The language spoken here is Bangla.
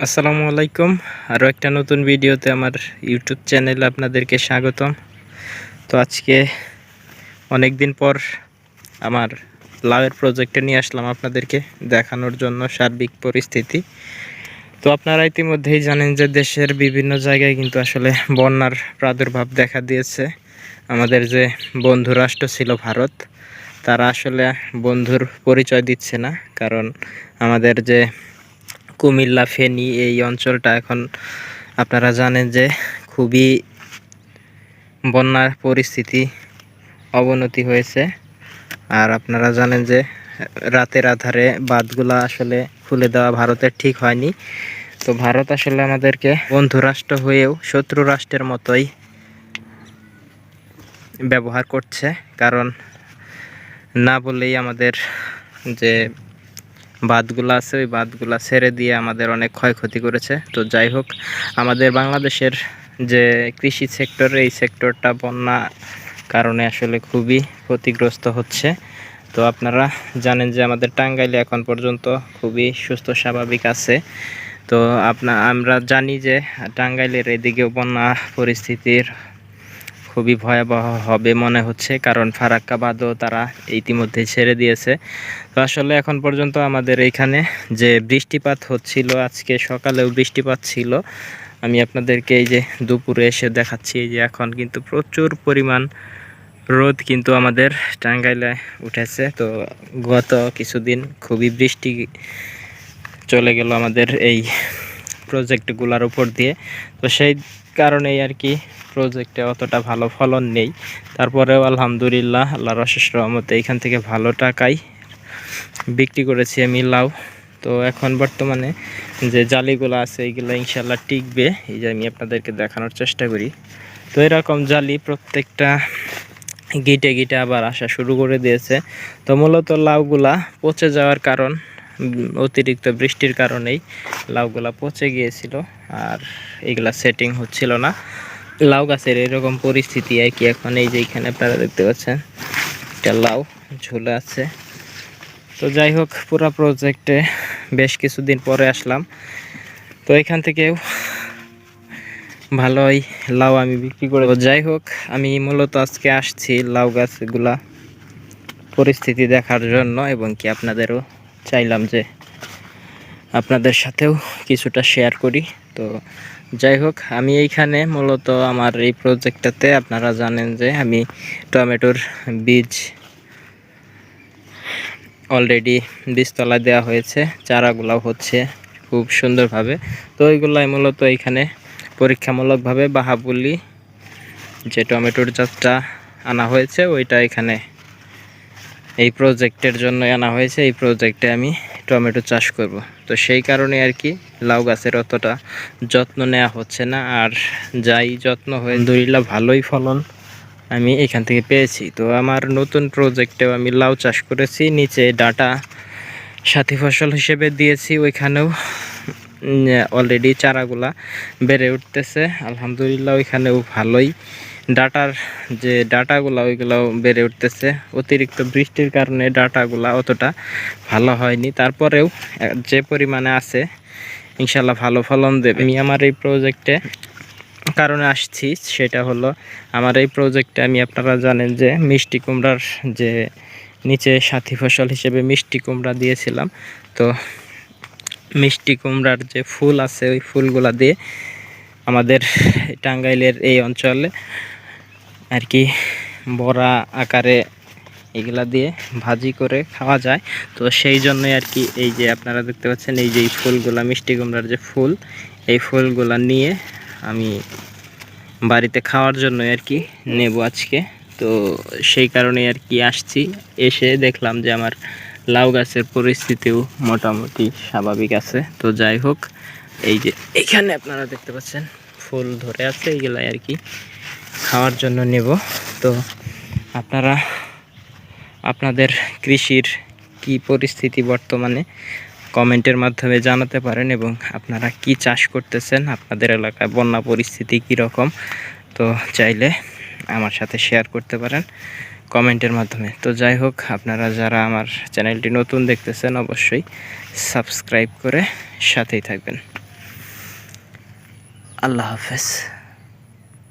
আসসালামু আলাইকুম। আরও একটা নতুন ভিডিওতে আমার ইউটিউব চ্যানেলে আপনাদেরকে স্বাগতম। তো আজকে অনেক দিন পর আমার লাভের প্রজেক্টে নিয়ে আসলাম আপনাদেরকে দেখানোর জন্য সার্বিক পরিস্থিতি। তো আপনারা ইতিমধ্যেই জানেন যে দেশের বিভিন্ন জায়গায় কিন্তু আসলে বন্যার প্রাদুর্ভাব দেখা দিয়েছে। আমাদের যে বন্ধু রাষ্ট্র ছিল ভারত, তারা আসলে বন্ধুর পরিচয় দিচ্ছে না। কারণ আমাদের যে কুমিল্লা, ফেনী এই অঞ্চলটা এখন আপনারা জানেন যে খুবই বন্যার পরিস্থিতি অবনতি হয়েছে। আর আপনারা জানেন যে রাতের আধারে বাঁধগুলা আসলে খুলে দেওয়া ভারতের ঠিক হয়নি। তো ভারত আসলে আমাদেরকে বন্ধু রাষ্ট্র হয়েও শত্রু রাষ্ট্রের মতোই ব্যবহার করছে। কারণ না বলেই আমাদের যে বাঁধগুলো আছে, ওই বাঁধগুলো ছেড়ে দিয়ে আমাদের অনেক ক্ষয়ক্ষতি করেছে। তো যাই হোক, আমাদের বাংলাদেশের যে কৃষি সেক্টর এই সেক্টরটা বন্যা কারণে আসলে খুবই ক্ষতিগ্রস্ত হচ্ছে। তো আপনারা জানেন যে আমাদের টাঙ্গাইলে এখন পর্যন্ত খুবই সুস্থ, স্বাভাবিক আছে। তো আপনা, আমরা জানি যে টাঙ্গাইলের এদিকেও বন্যা পরিস্থিতির খুবই ভয়াবহ হবে মনে হচ্ছে, কারণ ফারাক্কা বাদও তারা ইতিমধ্যে ছেড়ে দিয়েছে। তো আসলে এখন পর্যন্ত আমাদের এইখানে যে বৃষ্টিপাত হচ্ছিল, আজকে সকালেও বৃষ্টিপাত ছিল। আমি আপনাদেরকে এই যে দুপুরে এসে দেখাচ্ছি যে এখন কিন্তু প্রচুর পরিমাণ রোদ কিন্তু আমাদের টাঙ্গাইলে উঠেছে। তো গত কিছুদিন খুবই বৃষ্টি চলে গেল আমাদের এই প্রজেক্টগুলোর উপর দিয়ে। তো সেই কারণেই আর কি প্রজেক্টে অতটা ভালো ফলন নেই। তারপরেও আলহামদুলিল্লাহ আল্লাহ রশেষ রহমতে এখান থেকে ভালো টাকাই বিক্রি করেছি আমি লাউ। তো এখন বর্তমানে যে জালিগুলো আছে এইগুলো ইনশাল্লাহ টিকবে। এই যে আমি আপনাদেরকে দেখানোর চেষ্টা করি। তো এরকম জালি প্রত্যেকটা গিটে গিটে আবার আসা শুরু করে দিয়েছে। তো মূলত লাউগুলা পচে যাওয়ার কারণ অতিরিক্ত বৃষ্টির কারণেই লাউগুলা পচে গিয়েছিল আর এগুলা সেটিং হচ্ছিল না। লাউ গাছের এরকম পরিস্থিতি আর কি এখন এই যে এখানে আপনারা দেখতে পাচ্ছেন, একটা লাউ ঝুলে আছে। তো যাই হোক, পুরো প্রজেক্টে বেশ কিছুদিন পরে আসলাম। তো এখান থেকেও ভালোই লাউ আমি বিক্রি করে যাই হোক, আমি মূলত আজকে আসছি লাউ গাছগুলা পরিস্থিতি দেখার জন্য এবং কি আপনাদেরও চাইলাম যে আপনাদের সাথেও কিছুটা শেয়ার করি। তো যাই হোক, আমি এইখানে মূলত আমার এই প্রজেক্টটাতে আপনারা জানেন যে আমি টমেটোর বীজ অলরেডি বীজতলা দেওয়া হয়েছে। চারাগুলাও হচ্ছে খুব সুন্দরভাবে। তো ওইগুলাই মূলত এইখানে পরীক্ষামূলকভাবে বাহাবুলি যে টমেটোর জাতটা আনা হয়েছে, ওইটা এখানে এই প্রজেক্টের জন্য আনা হয়েছে, এই প্রজেক্টে আমি টমেটো চাষ করব। তো সেই কারণে আর কি লাউ গাছের অতটা যত্ন নেওয়া হচ্ছে না, আর যাই যত্ন হয়ে দরিল্লা ভালোই ফলন আমি এখান থেকে পেয়েছি। তো আমার নতুন প্রজেক্টেও আমি লাউ চাষ করেছি, নিচে ডাটা সাথী ফসল হিসেবে দিয়েছি, ওইখানেও অলরেডি চারাগুলা বেড়ে উঠতেছে। আলহামদুলিল্লাহ ওইখানেও ভালোই ডাটার যে ডাটাগুলো, ওইগুলোও বেড়ে উঠতেছে। অতিরিক্ত বৃষ্টির কারণে ডাটাগুলো অতটা ভালো হয়নি। তারপরেও যে পরিমাণে আছে ইনশাল্লাহ ভালো ফলন দেবে। আমি আমার এই প্রজেক্টে কারণে আসছি, সেটা হলো আমার এই প্রজেক্টে আমি আপনারা জানেন যে মিষ্টি কুমড়ার যে নিচে সাথী ফসল হিসেবে মিষ্টি কুমড়া দিয়েছিলাম। তো মিষ্টি কুমড়ার যে ফুল আছে, ওই ফুলগুলা দিয়ে আমাদের টাঙ্গাইলের এই অঞ্চলে আর কি বড়া আকারে এগুলা দিয়ে ভাজি করে খাওয়া যায়। তো সেই জন্যই আর কি এই যে আপনারা দেখতে পাচ্ছেন, এই যে এই ফুলগুলা, মিষ্টি কুমড়ার যে ফুল, এই ফুলগুলা নিয়ে আমি বাড়িতে খাওয়ার জন্য আর কি নেব আজকে। তো সেই কারণে আর কি আসছি। এসে দেখলাম যে আমার লাউ গাছের পরিস্থিতিও মোটামুটি স্বাভাবিক আছে। তো যাই হোক এই যে এখানে আপনারা দেখতে পাচ্ছেন, ফুল ধরে আছে, এইগুলাই আর কি। খাওয়ার জন্য নেব। তো আপনারা, আপনাদের কৃষির কি পরিস্থিতি বর্তমানে কমেন্টের মাধ্যমে জানাতে পারেন এবং আপনারা কি চাষ করতেছেন, আপনাদের এলাকায় বন্যা পরিস্থিতি কী রকম তো চাইলে আমার সাথে শেয়ার করতে পারেন কমেন্টের মাধ্যমে। তো যাই হোক, আপনারা যারা আমার চ্যানেলটি নতুন দেখতেছেন, অবশ্যই সাবস্ক্রাইব করে সাথেই থাকবেন। আল্লাহ হাফেজ।